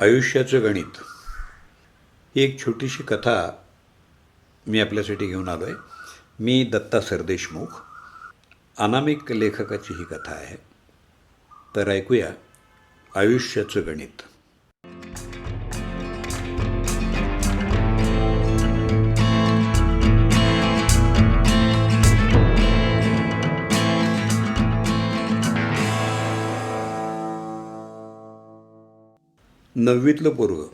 आयुष्याचं गणित. ही एक छोटीशी कथा मी आपल्यासाठी घेऊन आलो आहे मी दत्ता सरदेशमुख. अनामिक लेखकाची ही कथा आहे. तर ऐकूया आयुष्याचं गणित. नववीतलं पोरगं.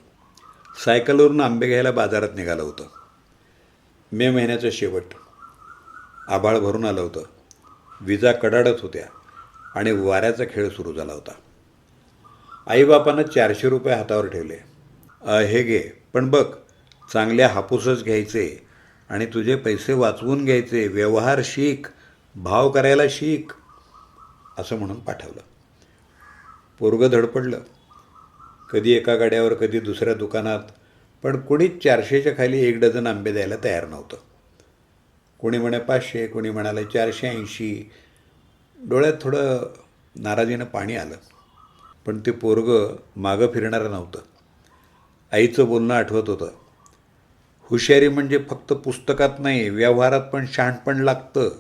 सायकलवरून आंबे घ्यायला बाजारात निघालं होतं. मे महिन्याचा शेवट. आभाळ भरून आलं होतं. विजा कडाडत होत्या आणि वाऱ्याचा खेळ सुरू झाला होता. आईबापानं चारशे रुपये हातावर ठेवले. "अ, हे घे पण बघ चांगल्या हापूसच घ्यायचे आणि तुझे पैसे वाचवून घ्यायचे. व्यवहार शिक भाव करायला शिक असं म्हणून पाठवलं. पोरगं धडपडलं. कधी एका गाड्यावर कधी दुसऱ्या दुकानात. पण कोणीच चारशेच्या खाली एक डझन आंबे द्यायला तयार नव्हतं. कोणी म्हणे पाचशे कोणी म्हणाले चारशे ऐंशी. डोळ्यात थोडं नाराजीनं पाणी आलं. पण ते पोरगं मागं फिरणारं नव्हतं. आईचं बोलणं आठवत होतं. हुशारी म्हणजे फक्त पुस्तकात नाही व्यवहारात पण शहाणपण लागतं.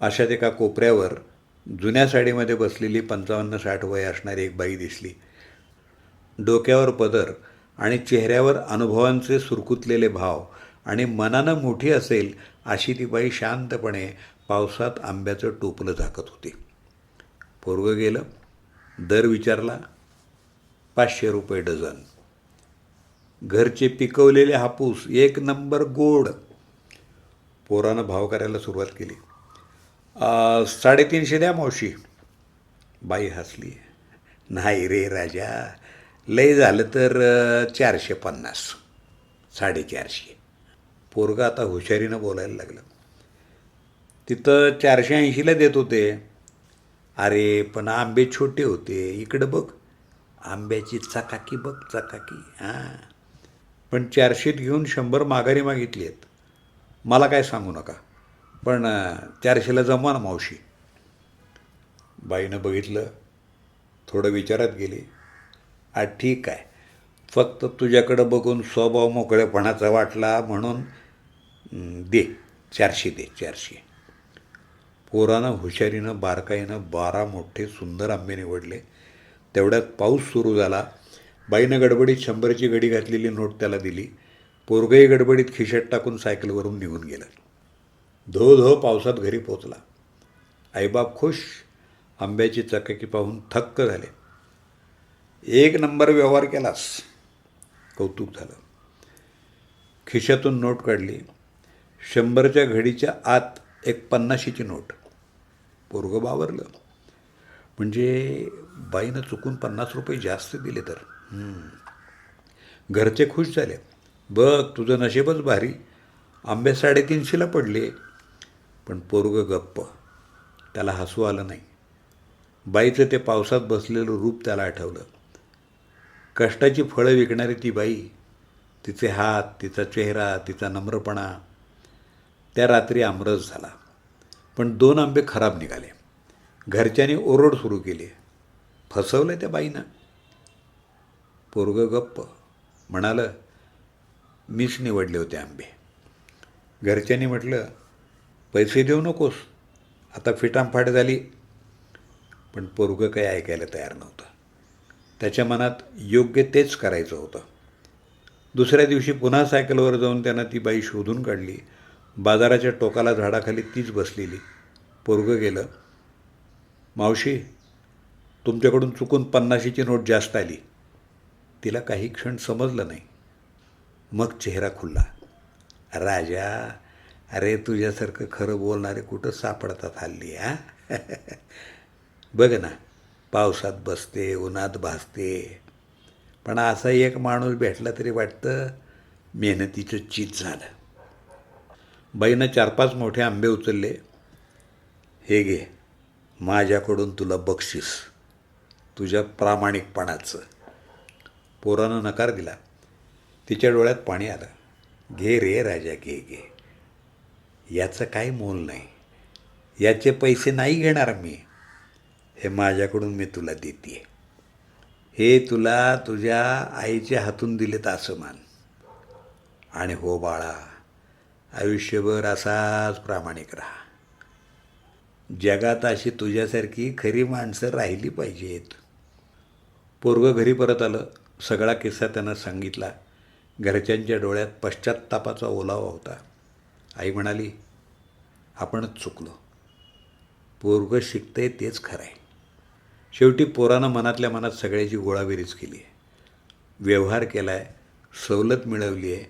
अशात एका कोपऱ्यावर जुन्या साडीमध्ये बसलेली पंचावन्न साठ वय असणारी एक बाई दिसली. डोक्यावर पदर आणि चेहऱ्यावर अनुभवांचे सुरकुतलेले भाव आणि मनानं मोठी असेल अशी ती बाई शांतपणे पावसात आंब्याचं टोपलं झाकत होती. पोरगं गेलं दर विचारला पाचशे रुपये डझन. घरचे पिकवलेले हापूस एक नंबर गोड. पोरानं भाव करायला सुरुवात केली. साडेतीनशे द्या मावशी. बाई हसली. नाही रे राजा लय झालं तर चारशे पन्नास. साडेचारशे. पोरगं आता हुशारीनं बोलायला लागलं. तिथं चारशे ऐंशीला देत होते. अरे पण आंबे छोटे होते. इकडं बघ. आंब्याची चकाकी बघ चकाकी. हां. पण चारशेत घेऊन शंभर माघारी मागितली आहेत मला काय सांगू नका. पण चारशेला जमा ना मावशी. बाईनं बघितलं. थोडं विचारात गेली. हा ठीक आहे. फक्त तुझ्याकडं बघून स्वभाव मोकळेपणाचा वाटला म्हणून दे चारशे दे चारशे. पोरानं हुशारीनं बारकाईनं बारा मोठे सुंदर आंबे निवडले. तेवढ्यात पाऊस सुरू झाला. बाईनं गडबडीत शंभरची घडी घातलेली नोट त्याला दिली. पोरगही गडबडीत खिशात टाकून सायकलवरून निघून गेलं. धो धो पावसात घरी पोचला. आईबाप खुश. आंब्याची चकाकी पाहून थक्क झाले. एक नंबर व्यवहार केलास कौतुक झालं. खिशातून नोट काढली. शंभरच्या घडीच्या आत एक पन्नाशीची नोट. पोरगं बावरलं. म्हणजे बाईनं चुकून पन्नास रुपये जास्त दिले तर. घरचे खुश झाले. बघ तुझं नशीबच भारी. आंबे साडेतीनशेला पडले. पण पोरगं गप्प. त्याला हसू आलं नाही. बाईचं ते पावसात बसलेलं रूप त्याला आठवलं. कष्टाची फळं विकणारी ती बाई तिचे हात तिचा चेहरा तिचा नम्रपणा. त्या रात्री आमरस झाला. पण दोन आंबे खराब निघाले. घरच्यांनी ओरड सुरू केली. फसवलं त्या बाईनं. पोरगं गप्प. म्हणालं मीच निवडले होते आंबे. घरच्यांनी म्हटलं पैसे देऊ नकोस. आता फिटामफाट झाली. पण पोरगं काही ऐकायला तयार नव्हतं. त्याच्या मनात योग्य तेच करायचं होतं. दुसऱ्या दिवशी पुन्हा सायकलवर जाऊन त्यानं ती बाई शोधून काढली. बाजाराच्या टोकाला झाडाखाली तीच बसलेली. पोरगं गेलं. मावशी तुमच्याकडून चुकून पन्नाशीची नोट जास्त आली. तिला काही क्षण समजलं नाही. मग चेहरा खुलला. राजा अरे तुझ्यासारखं खरं बोलणारे कुठं सापडतात हल्ली हा? बघ ना पावसात बसते उन्हात भासते. पण असा एक माणूस भेटला तरी वाटतं मेहनतीचं चीज झालं. बाईनं चार पाच मोठे आंबे उचलले. हे घे माझ्याकडून तुला बक्षीस. तुझ्या प्रामाणिकपणाचं. पोरानं नकार दिला. तिच्या डोळ्यात पाणी आलं. घे रे राजा घे घे. याचं काही मोल नाही. याचे पैसे नाही घेणार मी. हे माझ्याकडून मी तुला देते हे तुला तुझ्या आईच्या हातून दिलेत असं मान आणि हो बाळा आयुष्यभर असाच प्रामाणिक राहा. जगात अशी तुझ्यासारखी खरी माणसं राहिली पाहिजेत. पोरगं घरी परत आलं सगळा किस्सा त्यानं सांगितला. घरच्यांच्या डोळ्यात पश्चात्तापाचा ओलावा होता. आई म्हणाली आपणच चुकलो. पोरगं शिकतंय तेच खरं आहे शेवटी पोरानं मनातल्या मनात सगळ्याची गोळाबेरीज केली आहे. व्यवहार केला आहे सवलत मिळवली आहे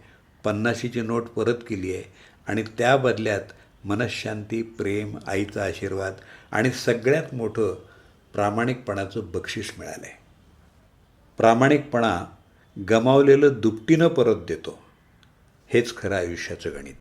पन्नाशीची नोट परत केली आहे आणि त्या बदल्यात मनशांती प्रेम आईचा आशीर्वाद आणि सगळ्यात मोठं प्रामाणिकपणाचं बक्षीस मिळालं आहे प्रामाणिकपणा गमावलेलं दुपटीनं परत देतो. हेच खरं आयुष्याचं गणित.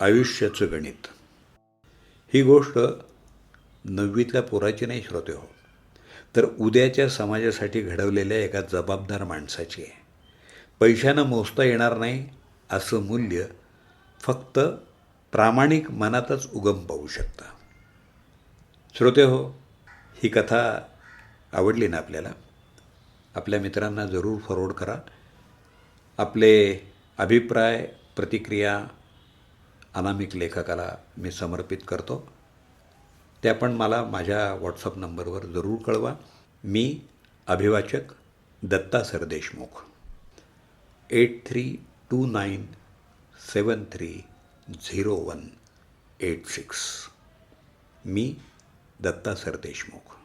आयुष्याचं गणित. ही गोष्ट नववीतल्या पोराची नाही श्रोते हो. तर उद्याच्या समाजासाठी घडवलेल्या एका जबाबदार माणसाची आहे. पैशानं मोजता येणार नाही असं मूल्य फक्त प्रामाणिक मनातच उगम पाहू शकता. श्रोते हो ही कथा आवडली ना आपल्याला? आपल्या मित्रांना जरूर फॉरवर्ड करा. आपले अभिप्राय प्रतिक्रिया अनामिक लेखकाला मी समर्पित करतो. त्या पण मला माझ्या व्हॉट्सअप नंबरवर जरूर कळवा. मी अभिवाचक Datta Sardeshmukh eight three two nine seven three zero one eight six. मी दत्ता सरदेशमुख